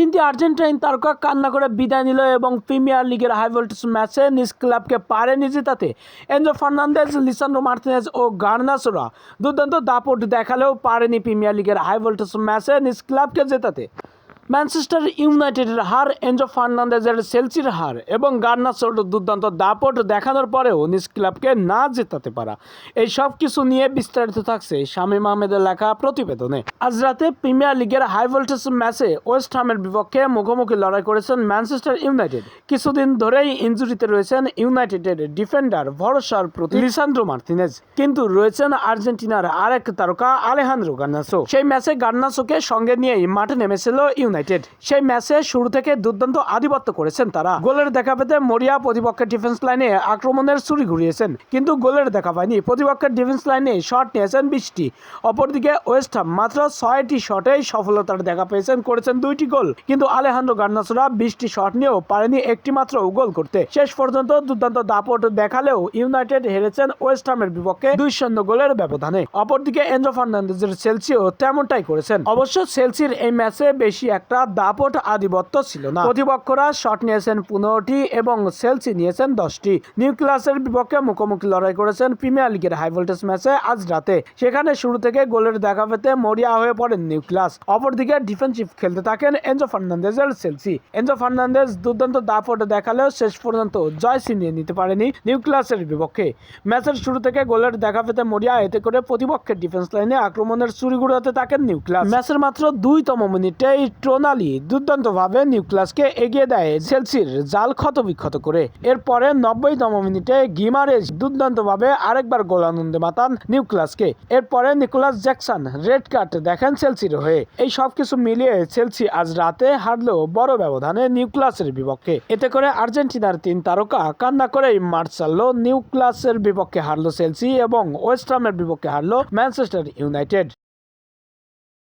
তিনটি আর্জেন্টাইন তারকা কান্না করে বিদায় নিল এবং প্রিমিয়ার লিগের হাই ভোল্টেজ ম্যাচে নিজ ক্লাবকে পারেনি জেতাতে এনজো ফার্নান্দেজ লিসান্ড্রো মার্টিনেজ ও গার্নাসোরা দুর্দান্ত দাপট দেখালেও পারেনি প্রিমিয়ার লিগের হাই ভোল্টেজ ম্যাচে নিজ ক্লাবকে জেতাতে। ম্যানচেস্টার ইউনাইটেডের হার এনজো ফার্নান্দেজের সেলসির হার এবং গার্নাসোর দুর্দান্ত দাপট দেখানোর পরেও নিজ ক্লাবকে না জেতাতে পারা। এই সব কিছু নিয়ে বিস্তারিত থাকছে শামীম আহমেদের লেখা প্রতিবেদনে। আজ রাতে প্রিমিয়ার লিগের হাই ভোল্টেজ ম্যাচে ওয়েস্ট হামের বিপক্ষে মুখোমুখি লড়াই করেছেন ম্যানচেস্টার ইউনাইটেড। কিছুদিন ধরেই ইনজুরিতে রয়েছেন ইউনাইটেডের ডিফেন্ডার ভরসার প্রতি লিসান্দ্রো মার্টিনেজ কিন্তু রয়েছেন আর্জেন্টিনার আরেক তারকা আলেহান্দ্রো গার্নাসো। সেই ম্যাচে গার্নাসোকে সঙ্গে নিয়েই মাঠে নেমেছিল ইউনাইটেড। সেই ম্যাচে শুরু থেকে দুর্দান্ত আধিপত্য করেছেন তারা। গোলের দেখা পেতে মরিয়া প্রতিপক্ষের ডিফেন্স লাইনে আক্রমণের ছুরি ঘুরিয়েছেন। কিন্তু গোলের দেখা পায়নি। প্রতিপক্ষের ডিফেন্স লাইনে শট নিয়েছেন বিশটি। অপরদিকে ওয়েস্ট হাম মাত্র ছয়টি শটেই সফলতার দেখা পেয়েছেন, করেছেন দুইটি গোল। কিন্তু আলেহান্দ্রো গার্নাসোরা বিশটি শট নিয়েও পারেনি একটি মাত্র গোল করতে। শেষ পর্যন্ত দুর্দান্ত দাপট দেখালেও ইউনাইটেড হেরেছেন ওয়েস্ট হামের বিপক্ষে দুই শূন্য গোলের ব্যবধানে। অপরদিকে এনজো ফার্নান্দেজের চেলসিও তেমনটাই করেছেন। অবশ্য চেলসির এই ম্যাচে বেশি একটা দাপট আধিপত্য ছিল না। প্রতিপক্ষরা শট নিয়েছেন পনেরোটি এবং সেলসি নিয়েছেন দশটি। নিউক্লাসের বিপক্ষে মুখোমুখি লড়াই করেছেন প্রিমিয়ার লিগের হাই ভোল্টেজ ম্যাচে আজ রাতে। সেখানে শুরু থেকে গোলের দেখা পেতে মরিয়া হয়ে পড়েন নিউক্লাস অপরদিকে ডিফেন্সিভ খেলতে থাকেন এনজো ফার্নান্দেজের সেলসি। এনজো ফার্নান্দেজ দুর্দান্ত দাপট দেখালেও শেষ পর্যন্ত জয় ছিনিয়ে নিতে পারেনি নিউক্লাসের বিপক্ষে। ম্যাচের শুরু থেকে গোলের দেখা পেতে মরিয়া এতে করে প্রতিপক্ষের ডিফেন্স লাইনে আক্রমণের চুরি ঘুরাতে থাকেন নিউক্লাস ম্যাচের মাত্র দুইতম মিনিটেই ট্রোনালি দুর্দান্তভাবে নিউক্লাসকে এগিয়ে দেয় চেলসির জাল ক্ষত বিক্ষত করে। এরপরে নব্বইতম মিনিটে গিমারেজ দুর্দান্তভাবে আরেকবার গোল আনন্দে মাতান নিউক্লাসকে এরপরে নিকোলাস জ্যাকসন রেড কার্ড দেখেন চেলসির হয়ে। এই সব কিছু মিলিয়ে চেলসি আজ রাতে হারলো বড় ব্যবধানে নিউক্লাসের বিপক্ষে। এতে করে আর্জেন্টিনার তিন তারকা কান্না করেই মাঠ চাললো নিউক্লাসের বিপক্ষে হারলো চেলসি এবং ওয়েস্ট হামের বিপক্ষে হারলো ম্যানচেস্টার ইউনাইটেড।